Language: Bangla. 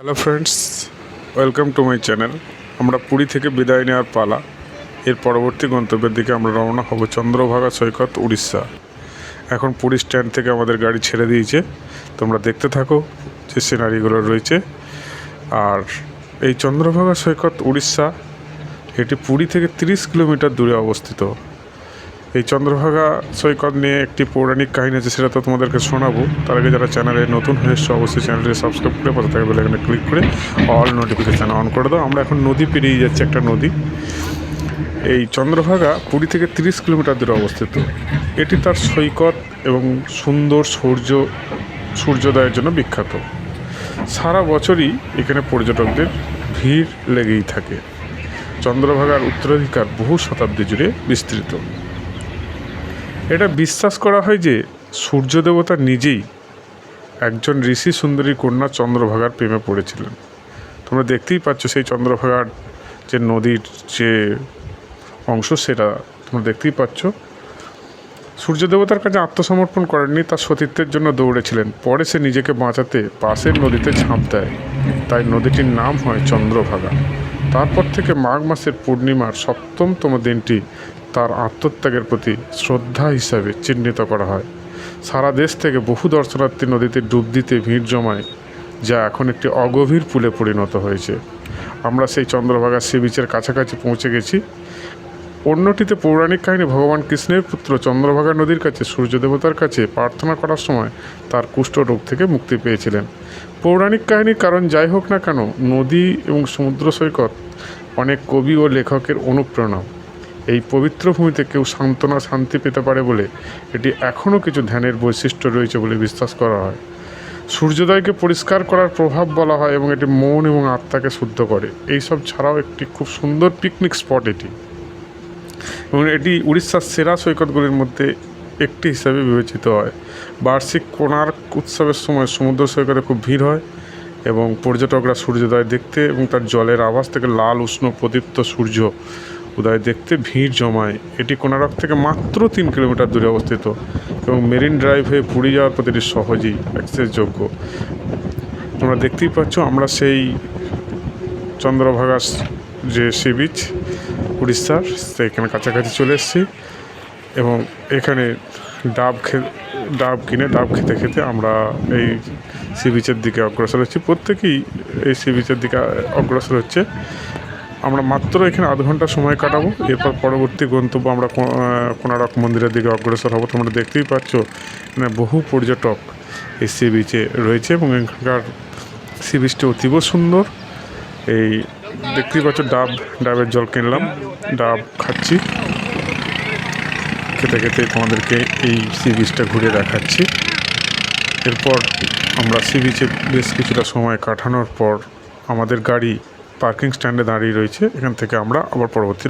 Hello friends welcome to my channel Puri Puri থেকে বিদায় নেওয়ার পালা। এর পরবর্তী গন্তব্যের দিকে আমরা রওনা হব চন্দ্রভাগা সৈকত, উড়িষ্যা। এখন পুরী স্ট্যান্ড থেকে আমাদের গাড়ি ছেড়ে দিয়েছে। তোমরা দেখতে থাকো যে সিনারিগুলো রয়েছে। আর এই চন্দ্রভাগা সৈকত, উড়িষ্যা, এটি পুরী থেকে তিরিশ কিলোমিটার দূরে অবস্থিত। এই চন্দ্রভাগা সৈকত নিয়ে একটি পৌরাণিক কাহিনী আছে, সেটা তো তোমাদেরকে শোনাবো। তার আগে যারা চ্যানেলে নতুন হয়ে এসছো, অবশ্যই চ্যানেলটি সাবস্ক্রাইব করে পাশে থাকবে এখানে ক্লিক করে অল নোটিফিকেশান অন করে দাও। আমরা এখন নদী পেরিয়ে যাচ্ছি একটা নদী। এই চন্দ্রভাগা পুরী থেকে তিরিশ কিলোমিটার দূরে অবস্থিত। এটি তার সৈকত এবং সুন্দর সূর্য, সূর্যোদয়ের জন্য বিখ্যাত। সারা বছরই এখানে পর্যটকদের ভিড় লেগেই থাকে। চন্দ্রভাগার উত্তরাধিকার বহু শতাব্দী জুড়ে বিস্তৃত। এটা বিশ্বাস করা হয় যে সূর্য দেবতা নিজেই একজন ঋষি সুন্দরী কন্যা চন্দ্রভাগার প্রেমে পড়েছিলেন। তোমরা দেখতেই পাচ্ছ সেই চন্দ্রভাগার যে নদীর যে অংশ সেটা। তোমরা দেখতেই পাচ্ছ। সূর্য দেবতার কাছে আত্মসমর্পণ করেননি, তার সতীত্বের জন্য দৌড়েছিলেন। পরে সে নিজেকে বাঁচাতে পাশের নদীতে ঝাঁপ দেয়। তাই নদীটির নাম হয় চন্দ্রভাগা। তারপর থেকে মাঘ মাসের পূর্ণিমার সপ্তমতম দিনটি তার আত্মত্যাগের প্রতি শ্রদ্ধা হিসাবে চিহ্নিত করা হয়। সারা দেশ থেকে বহু দর্শনার্থী নদীতে ডুব দিতে ভিড় জমায়, যা এখন একটি অগভীর পুলে পরিণত হয়েছে। আমরা সেই চন্দ্রভাগা সি বিচের কাছাকাছি পৌঁছে গেছি। অন্যটিতে পৌরাণিক কাহিনী ভগবান কৃষ্ণের পুত্র চন্দ্রভাগা নদীর কাছে সূর্য দেবতার কাছে প্রার্থনা করার সময় তার কুষ্ঠ রোগ থেকে মুক্তি পেয়েছিলেন। পৌরাণিক কাহিনীর কারণ যাই হোক না কেন, নদী এবং সমুদ্র সৈকত অনেক কবি ও লেখকের অনুপ্রেরণা। এই পবিত্র ভূমিতে কেউ সান্ত্বনা শান্তি পেতে পারে বলে এটি এখনও কিছু ধ্যানের বৈশিষ্ট্য রয়েছে বলে বিশ্বাস করা হয়। সূর্যোদয়কে পরিষ্কার করার প্রভাব বলা হয় এবং এটি মন এবং আত্মাকে শুদ্ধ করে। এইসব ছাড়াও একটি খুব সুন্দর পিকনিক স্পট এটি। এবং এটি উড়িষ্যার সেরা সৈকতগুলির মধ্যে একটি হিসাবে বিবেচিত হয়। বার্ষিক কোণার্ক উৎসবের সময় সমুদ্র সৈকতে খুব ভিড় হয় এবং পর্যটকরা সূর্যোদয় দেখতে এবং তার জলের আভাস থেকে লাল, উষ্ণ, প্রদীপ্ত সূর্য উদয় দেখতে ভিড় জমায়। এটি কোনারক থেকে মাত্র তিন কিলোমিটার দূরে অবস্থিত এবং মেরিন ড্রাইভ হয়ে পুরী যাওয়ার প্রতি এটি সহজেই অ্যাক্সেসযোগ্য তোমরা দেখতেই পাচ্ছ, আমরা সেই চন্দ্রভাগা যে সি বিচ উড়িষ্যার সেইখানে কাছাকাছি চলে এসেছি এবং এখানে ডাব খে, ডাব কিনে, ডাব খেতে খেতে আমরা এই সি বিচের দিকে অগ্রসর হচ্ছি। প্রত্যেকেই এই সি বিচের দিকে অগ্রসর হচ্ছে। আমরা মাত্র এখানে আধ ঘণ্টা সময় কাটাবো। এরপর পরবর্তী গন্তব্য আমরা কোনারক মন্দিরের দিকে অগ্রসর হব। তোমরা দেখতেই পাচ্ছ, এখানে বহু পর্যটক এই সি বিচে রয়েছে এবং এখানকার সি বিচটি অতীব সুন্দর। এই দেখতেই পাচ্ছ, ডাব, ডাবের জল কিনলাম, ডাব খাচ্ছি। খেতে খেতে তোমাদেরকে এই সি বিচটা ঘুরে দেখাচ্ছি। এরপর আমরা সি বিচে বেশ কিছুটা সময় কাটানোর পর আমাদের গাড়ি পার্কিং স্ট্যান্ডে দাঁড়িয়ে রয়েছে। এখান থেকে আমরা আবার পরবর্তী